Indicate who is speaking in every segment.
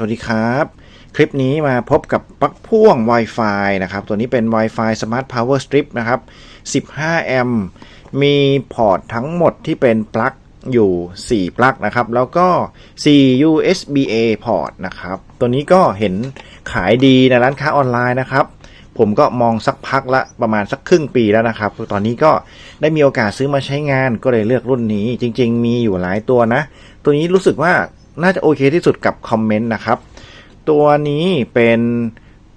Speaker 1: สวัสดีครับ คลิปนี้มาพบกับปลั๊กพ่วง Wi-Fi นะครับ ตัวนี้เป็น Wi-Fi Smart Power Strip นะครับ 15 แอมป์มีพอร์ตทั้งหมดที่เป็นปลั๊กอยู่ 4 ปลั๊กนะครับ แล้วก็ 4 USB-A พอร์ตนะครับ ตัวนี้ก็เห็นขายดีในร้านค้าออนไลน์นะครับ ผมก็มองสักพักละประมาณสักครึ่งปีแล้วนะครับ ตอนนี้ก็ได้มีโอกาสซื้อมาใช้งานก็เลยเลือกรุ่นนี้ จริง ๆ มีอยู่หลายตัวนะ ตัวนี้รู้สึกว่า น่าจะโอเคที่สุดกับคอมเมนต์นะครับ ตัวนี้เป็น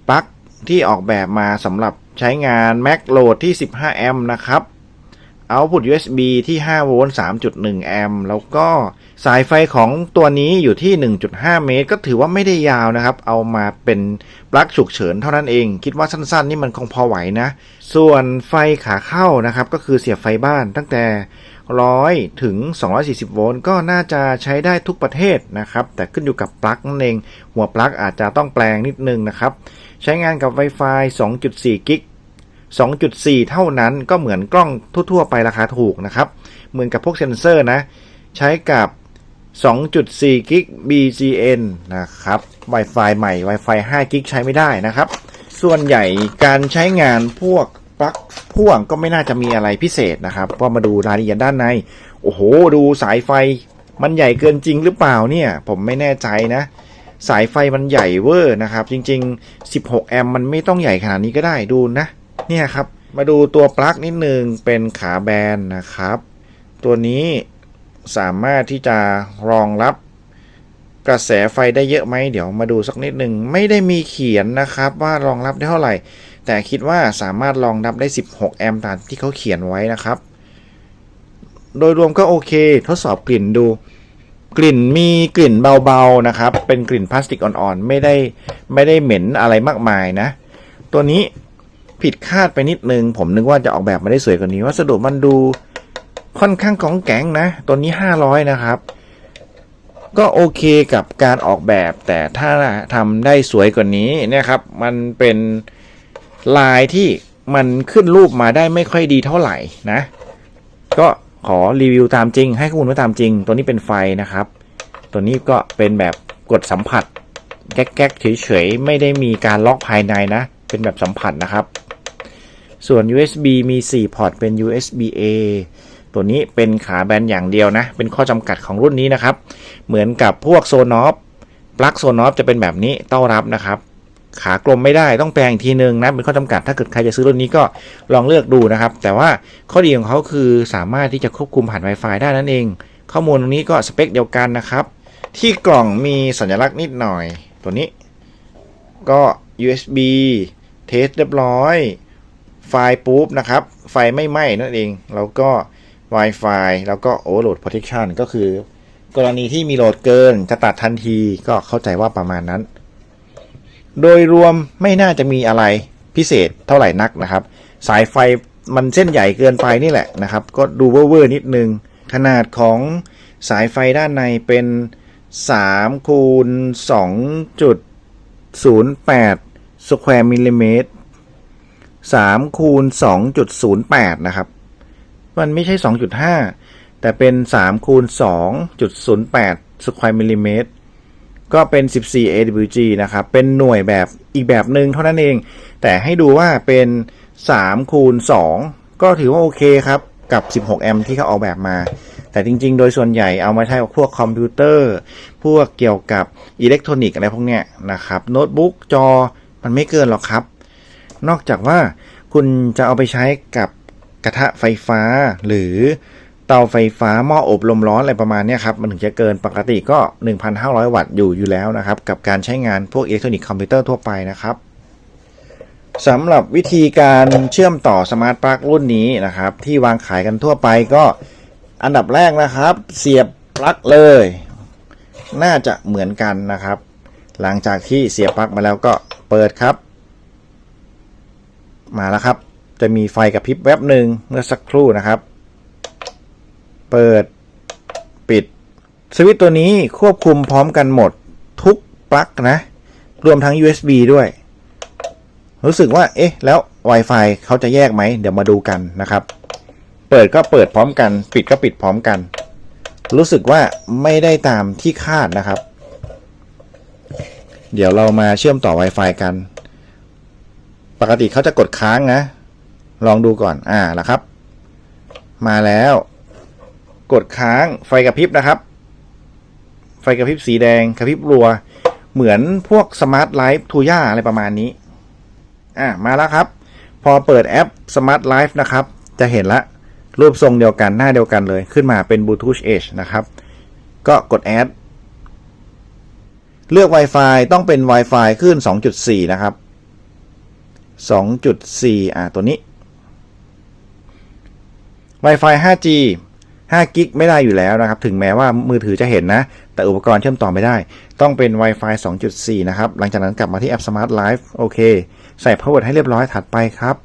Speaker 1: ปลั๊กที่ออกแบบมาสำหรับใช้งาน Mac Load ที่ 15 แอมป์นะครับ Output USB ที่ 5 โวลต์ 3.1 แอมป์ แล้วก็สายไฟของตัวนี้อยู่ที่ 1.5 เมตร ก็ถือว่าไม่ได้ยาวนะครับ เอามาเป็นปลั๊กฉุกเฉินเท่านั้นเอง คิดว่าสั้นๆ นี่มันคงพอไหวนะ ส่วนไฟขาเข้านะครับ ก็คือเสียบไฟบ้านตั้งแต่ 100 ถึง 240 โวลต์ก็น่าจะใช้ได้ทุกประเทศนะครับ แต่ขึ้นอยู่กับปลั๊กนั่นเอง หัวปลั๊กอาจจะต้องแปลงนิดนึงนะครับ ใช้งานกับ Wi-Fi 2.4 กิก 2.4 เท่านั้นก็เหมือนกล้องทั่ว ๆ ไปราคาถูกนะครับ เหมือนกับพวกเซนเซอร์นะ ใช้กับ 2.4 กิก BGN นะครับ Wi-Fi ใหม่ Wi-Fi 5 กิกใช้ไม่ได้นะครับ ส่วนใหญ่การใช้งานพวก ปลั๊กพ่วงก็ไม่น่าจะมีอะไรพิเศษนะครับว่ามาดูรายละเอียดด้านใน โอ้โห ดูสายไฟมันใหญ่เกินจริงหรือเปล่าเนี่ย ผมไม่แน่ใจนะ สายไฟมันใหญ่เวอร์นะครับ จริง ๆ 16 แอมป์มันไม่ต้องใหญ่ขนาดนี้ก็ได้ดูนะ เนี่ยครับ มาดูตัวปลั๊กนิดนึงเป็นขาแบนนะครับ ตัวนี้สามารถที่จะรองรับกระแสไฟได้เยอะไหมเดี๋ยวมาดูสักนิดหนึ่งไม่ได้มีเขียนนะครับว่ารองรับได้เท่าไหร่ แต่คิดว่าสามารถรองรับได้ 16 แอมป์ตามที่เขาเขียนไว้นะครับ โดยรวมก็โอเค ทดสอบกลิ่นดู กลิ่นมีกลิ่นเบาๆนะครับ เป็นกลิ่นพลาสติกอ่อนๆ ไม่ได้ไม่ได้เหม็นอะไรมากมายนะ ตัวนี้ผิดคาดไปนิดนึง ผมนึกว่าจะออกแบบมาได้สวยกว่านี้ วัสดุมันดูค่อนข้างของแก๊งนะ ตัวนี้ 500 นะครับ ก็โอเคกับการออกแบบ แต่ถ้าทำได้สวยกว่านี้นี่ยครับ มันเป็น ลายที่มันขึ้นรูปมาได้ไม่ค่อยดีเท่าไหร่นะ ก็ขอรีวิวตามจริง ให้ข้อมูลไว้ตามจริง ตัวนี้เป็นไฟนะครับ ตัวนี้ก็เป็นแบบกดสัมผัส แก๊กๆเฉยๆ ไม่ได้มีการล็อกภายในนะ เป็นแบบสัมผัสนะครับ ส่วน USB มี 4 พอร์ต เป็น USB A ตัวนี้เป็นขาแบนอย่างเดียวนะ เป็นข้อจำกัดของรุ่นนี้นะครับ เหมือนกับพวกโซนอฟปลั๊กโซนอฟจะเป็นแบบนี้เต้อนรับนะครับ ขากลมไม่ได้ต้องแปลงอีกทีนึงนะเป็นข้อจำกัดถ้าเกิดใครจะซื้อรุ่นนี้ก็ลองเลือกดูนะครับ แต่ว่าข้อดีของเขาคือสามารถที่จะควบคุมผ่าน Wi-Fi ได้นั่นเอง ข้อมูลตรงนี้ก็สเปคเดียวกันนะครับ ที่กล่องมีสัญลักษณ์นิดหน่อย ตัวนี้ ก็ USB เทสเรียบร้อย ไฟล์ปุ๊บนะครับ ไฟไม่ไหม้นั่นเอง แล้วก็ Wi-Fi แล้วก็ Overload Protection ก็คือ กรณีที่มีโหลดเกินจะตัดทันทีก็เข้าใจว่าประมาณนั้น โดยรวมไม่น่าจะมีอะไรพิเศษเท่าไหร่นักนะครับ สายไฟมันเส้นใหญ่เกินไปนี่แหละนะครับ ก็ดูเวอร์ๆนิดนึง ขนาดของสายไฟด้านในเป็น3คูณ2.08 square millimeter 3คูณ2.08 นะครับ มันไม่ใช่ 2.5 แต่เป็น3คูณ2.08 square millimeter ก็เป็น 14 AWG นะครับ เป็นหน่วยแบบอีกแบบหนึ่งเท่านั้นเอง แต่ให้ดูว่าเป็น3คูณ2ก็ถือว่าโอเคครับ กับ 16 แอมป์ที่เขาออกแบบมา แต่จริง ๆ โดยส่วนใหญ่เอามาใช้กับพวกคอมพิวเตอร์ พวกเกี่ยวกับอิเล็กทรอนิกส์อะไรพวกเนี้ยนะครับ โน้ตบุ๊กจอมันไม่เกินหรอกครับ นอกจากว่าคุณจะเอาไปใช้กับกระทะไฟฟ้าหรือ เตาไฟฟ้าหม้ออบลมร้อนอะไรประมาณนี้ครับมันถึงจะเกินปกติก็ 1,500 วัตต์อยู่อยู่แล้วนะครับ กับการใช้งานพวกอิเล็กทรอนิกส์คอมพิวเตอร์ทั่วไปนะครับสำหรับวิธีการเชื่อมต่อสมาร์ทปลั๊กรุ่นนี้นะครับ ที่วางขายกันทั่วไปก็อันดับแรกนะครับ เสียบปลั๊กเลย น่าจะเหมือนกันนะครับ หลังจากที่เสียบปลั๊กมาแล้วก็เปิดครับ มาแล้วครับ จะมีไฟกับพริบแวบหนึ่งเมื่อสักครู่นะครับ เปิด ปิด สวิตตัวนี้ควบคุมพร้อมกันหมดทุกปลั๊กนะ รวมทั้ง USB ด้วย รู้สึกว่า เอ๊ะ แล้ว Wi-Fi เขาจะแยกไหม เดี๋ยวมาดูกันนะครับ เปิดก็เปิดพร้อมกัน ปิดก็ปิดพร้อมกัน รู้สึกว่าไม่ได้ตามที่คาดนะครับ เดี๋ยวเรามาเชื่อมต่อ Wi-Fi กัน ปกติเขาจะกดค้างนะ ลองดูก่อน อ่าละครับ มาแล้ว กดค้างไฟกระพริบนะครับ ไฟกระพริบสีแดงกระพริบรัว เหมือนพวกสมาร์ทไลฟ์ทูย่าอะไรประมาณนี้ อ่ามาแล้วครับ พอเปิดแอป Smart Life นะครับ จะเห็นละ รูปทรงเดียวกันหน้าเดียวกันเลย ขึ้นมาเป็น Bluetooth Edge นะครับ ก็กดแอดเลือก Wi-Fi ต้องเป็น Wi-Fi ขึ้น 2.4 นะครับ 2.4 อ่า ตัวนี้ Wi-Fi 5G 5กิกไม่ได้อยู่แล้วนะครับ ถึงแม้ว่ามือถือจะเห็นนะ แต่อุปกรณ์เชื่อมต่อไม่ได้ ต้องเป็น Wi-Fi 2.4 นะครับ หลังจากนั้นกลับมาที่แอป Smart Life โอเค ใส่ password ให้เรียบร้อยถัดไปครับ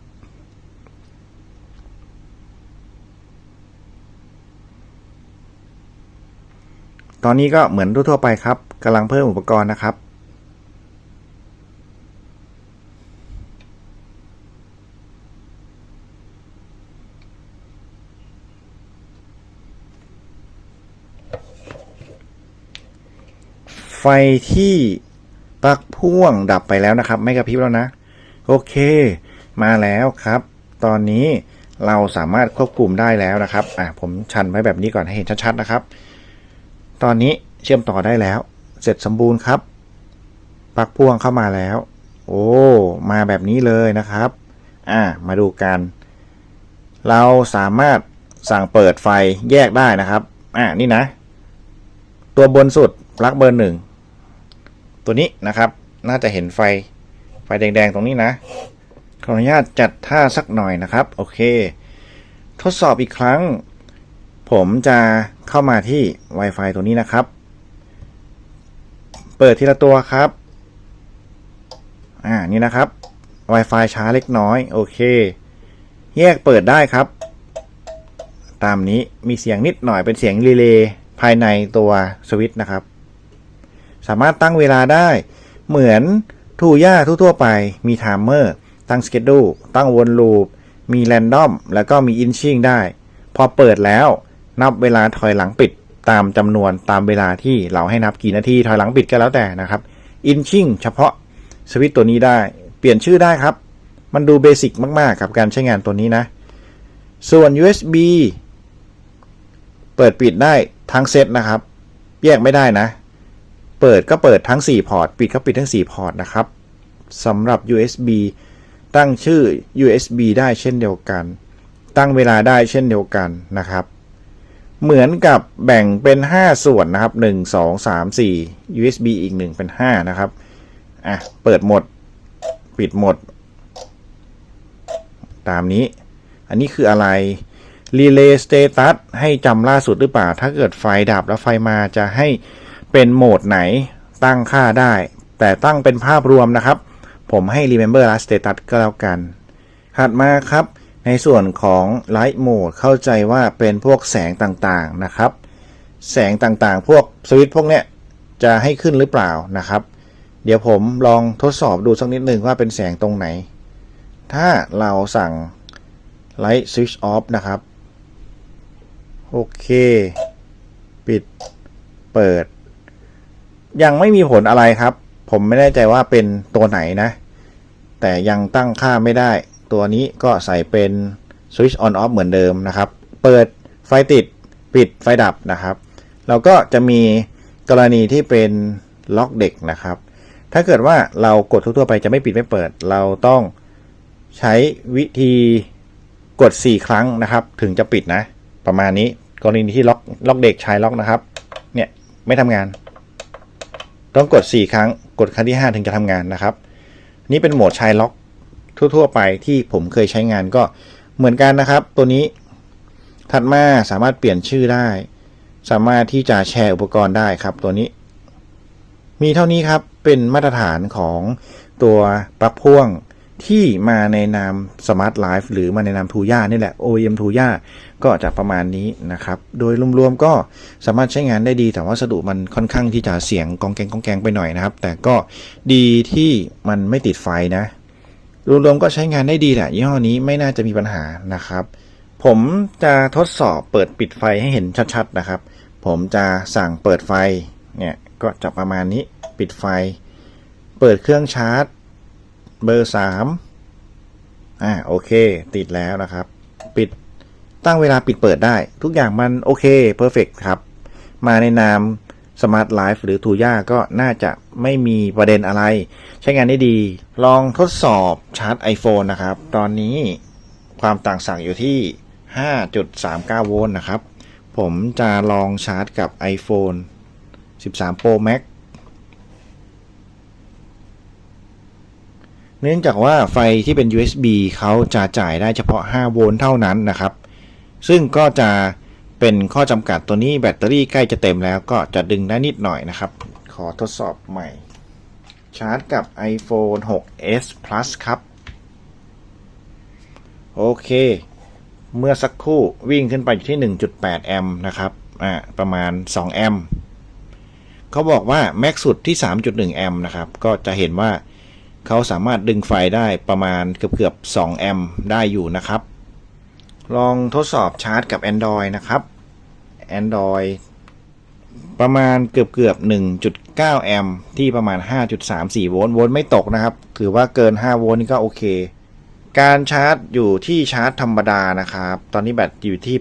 Speaker 1: ตอนนี้ก็เหมือนทั่วไปครับกำลังเพิ่มอุปกรณ์นะครับ ที่ปลั๊กพ่วงดับไปแล้วนะครับ ไม่กระพริบแล้วนะ โอเค มาแล้วครับ ตอนนี้เราสามารถควบคุมได้แล้วนะครับ อะผมชันไว้แบบนี้ก่อนให้เห็นชัดๆนะครับ ตอนนี้เชื่อมต่อได้แล้ว เสร็จสมบูรณ์ครับปลั๊กพ่วงเข้ามาแล้ว โอ้ มาแบบนี้เลยนะครับ อ่ามาดูกัน เราสามารถสั่งเปิดไฟแยกได้นะครับ อ่านี่นะ ตัวบนสุดปลั๊กเบอร์หนึ่ง ตัวนี้นะครับ น่าจะเห็นไฟไฟแดงๆตรงนี้นะ ขออนุญาตจัดท่าสักหน่อยนะครับ โอเค ทดสอบอีกครั้ง ผมจะเข้ามาที่ Wi-Fi ตัวนี้นะครับ เปิดทีละตัวครับ อ่า นี่นะครับ Wi-Fi ช้าเล็กน้อย โอเค แยกเปิดได้ครับ ตามนี้มีเสียงนิดหน่อยเป็นเสียงรีเลย์ภายในตัวสวิตช์นะครับ สามารถตั้งเวลาได้ เหมือนทูย่าทั่วไป มีไทม์เมอร์ ตั้งสเกจดูตั้งวนลูป มีแรนดอม แล้วก็มีอินชิ่งได้ พอเปิดแล้วนับเวลาถอยหลังปิดตามจำนวนตามเวลาที่เราให้นับกี่นาทีถอยหลังปิดก็แล้วแต่นะครับอินชิ่งเฉพาะสวิตตัวนี้ได้ เปลี่ยนชื่อได้ครับ มันดูเบสิกมาก ๆ กับการใช้งานตัวนี้นะ ส่วน USB เปิดปิดได้ทั้งเซตนะครับ แยกไม่ได้นะ เปิดก็เปิดทั้ง 4 พอร์ต ปิดก็ปิดทั้ง 4 พอร์ตนะครับสำหรับ USB ตั้งชื่อ USB ได้เช่นเดียวกัน ตั้งเวลาได้เช่นเดียวกันนะครับ เหมือนกับแบ่งเป็น 5 ส่วนนะครับ 1 2 3 4 USB อีก 1 เป็น 5 นะครับ อะ เปิดหมด ปิดหมด ตามนี้ อันนี้คืออะไร Relay Status ให้จำล่าสุดหรือเปล่า ถ้าเกิดไฟดับแล้วไฟมาจะให้ เป็นโหมดไหนตั้งค่าได้ แต่ตั้งเป็นภาพรวมนะครับ ผมให้ Remember Last Status ก็แล้วกัน ถัดมาครับ ในส่วนของ Light Mode เข้าใจว่าเป็นพวกแสงต่างๆนะครับ แสงต่างๆ พวกสวิตช์พวกเนี้ยจะให้ขึ้นหรือเปล่านะครับ เดี๋ยวผมลองทดสอบดูสักนิดหนึ่งว่าเป็นแสงตรงไหน ถ้าเราสั่ง Light Switch Off นะครับ โอเค ปิด เปิด ยังไม่มีผลอะไรครับ ผมไม่แน่ใจว่าเป็นตัวไหนนะ แต่ยังตั้งค่าไม่ได้ ตัวนี้ก็ใส่เป็น switch on off เหมือนเดิมนะครับ เปิดไฟติดปิดไฟดับนะครับ แล้วก็จะมีกรณีที่เป็นล็อกเด็กนะครับ ถ้าเกิดว่าเรากดทั่วๆไปจะไม่ปิดไม่เปิด เราต้องใช้วิธีกด 4 ครั้งนะครับ ถึงจะปิดนะ ประมาณนี้กรณีที่ล็อกล็อกเด็กชายล็อกนะครับ เนี่ย ไม่ทำงาน ต้องกด 4 ครั้ง กดครั้งที่ 5 ถึงจะทำงานนะครับ นี่เป็นโหมดชายล็อกทั่ว ๆ ไปที่ผมเคยใช้งานก็เหมือนกันนะครับ ตัวนี้ถัดมาสามารถเปลี่ยนชื่อได้ สามารถที่จะแชร์อุปกรณ์ได้ครับ ตัวนี้ มีเท่านี้ครับเป็นมาตรฐานของตัวปลั๊กพ่วง ที่มาในนาม Smart Life หรือมาในนามทูย่านี่แหละ OEM ทูย่าก็จะประมาณนี้นะครับ โดยรวมๆก็สามารถใช้งานได้ดี แต่วัสดุมันค่อนข้างที่จะเสียงกองแกงกองแกงไปหน่อยนะครับ แต่ก็ดีที่มันไม่ติดไฟนะ รวมๆก็ใช้งานได้ดีแหละ ยี่ห้อนี้ไม่น่าจะมีปัญหานะครับ ผมจะทดสอบเปิดปิดไฟให้เห็นชัดๆนะครับ ผมจะสั่งเปิดไฟเนี่ยก็จะประมาณนี้ปิดไฟ เปิดเครื่องชาร์จ เบอร์สามอ่าโอเค ติดแล้วนะครับ ปิดตั้งเวลาปิดเปิดได้ ทุกอย่างมันโอเคเพอร์เฟกครับ มาในนาม Smart Life หรือทูย่าก็น่าจะไม่มีประเด็นอะไร ใช้งานได้ดี ลองทดสอบชาร์จ iPhone นะครับ ตอนนี้ความต่างสั่งอยู่ที่ 5.39 โวลต์นะครับ ผมจะลองชาร์จกับ iPhone 13 Pro Max เนื่องจากว่าไฟที่เป็น USB เขาจะจ่ายได้เฉพาะ 5 โวลต์เท่านั้นนะครับ ซึ่งก็จะเป็นข้อจำกัดตัวนี้แบตเตอรี่ใกล้จะเต็มแล้วก็จะดึงได้นิดหน่อยนะครับ ขอทดสอบใหม่ ชาร์จกับ iPhone 6s Plus ครับ โอเค เมื่อสักครู่วิ่งขึ้นไปอยู่ที่ 1.8 แอมป์นะครับ อ่า ประมาณ 2 แอมป์เขาบอกว่าแม็กสุดที่ 3.1 แอมป์นะครับ ก็จะเห็นว่า เขาสามารถดึงไฟได้ประมาณเกือบเกือบๆ2แอมป์ได้อยู่นะครับ ลองทดสอบชาร์จกับ Android นะครับ Android ประมาณเกือบเกือบ1.9 แอมป์ที่ประมาณ 5.34 โวลต์ โวลต์ไม่ตกนะครับ ถือว่าเกิน 5 โวลต์นี่ก็โอเค การชาร์จอยู่ที่ชาร์จธรรมดานะครับ ตอนนี้แบตอยู่ที่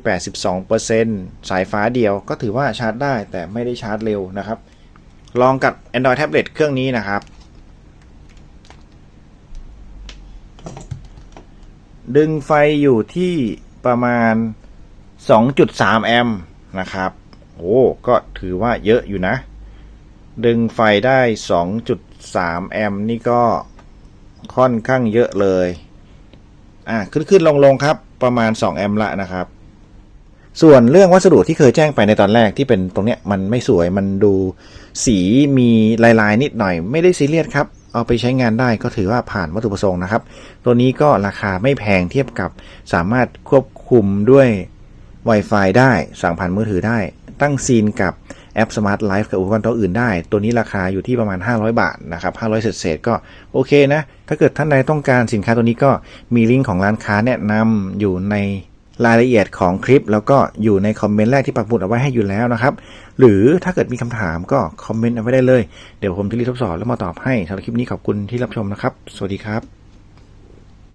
Speaker 1: 82%สายฟ้าเดียวก็ถือว่าชาร์จได้แต่ไม่ได้ชาร์จเร็วนะครับ ลองกับ Android Tablet เครื่องนี้นะครับ ดึงไฟอยู่ที่ประมาณ 2.3 แอมป์นะครับ โอ้ก็ถือว่าเยอะอยู่นะ ดึงไฟได้ 2.3 แอมป์นี่ก็ค่อนข้างเยอะเลย อะขึ้นขึ้นลงลงครับ ประมาณ 2 แอมป์ละนะครับ ส่วนเรื่องวัสดุที่เคยแจ้งไปในตอนแรกที่เป็นตรงเนี้ยมันไม่สวยมันดูสีมีลายๆ นิดหน่อย ไม่ได้ซีเรียสครับ เอาไปใช้งานได้ก็ถือว่าผ่านวัตถุประสงค์นะครับ ตัวนี้ก็ราคาไม่แพงเทียบกับสามารถควบคุมด้วย Wi-Fi ได้สั่งผ่านมือถือได้ ตั้งซีนกับแอป Smart Life กับอุปกรณ์ตัวอื่นได้ ตัวนี้ราคาอยู่ที่ประมาณ 500 บาทนะครับ 500 เศษๆก็โอเคนะ ถ้าเกิดท่านใดต้องการสินค้าตัวนี้ก็มีลิงก์ของร้านค้าแนะนำอยู่ใน รายละเอียดของคลิป แล้วก็อยู่ในคอมเมนต์แรกที่ปักหมุดเอาไว้ให้อยู่แล้วนะครับ หรือถ้าเกิดมีคำถามก็คอมเมนต์เอาไว้ได้เลย เดี๋ยวผมจะรีบทดสอบแล้วมาตอบให้สำหรับคลิปนี้ขอบคุณที่รับชมนะครับ สวัสดีครับ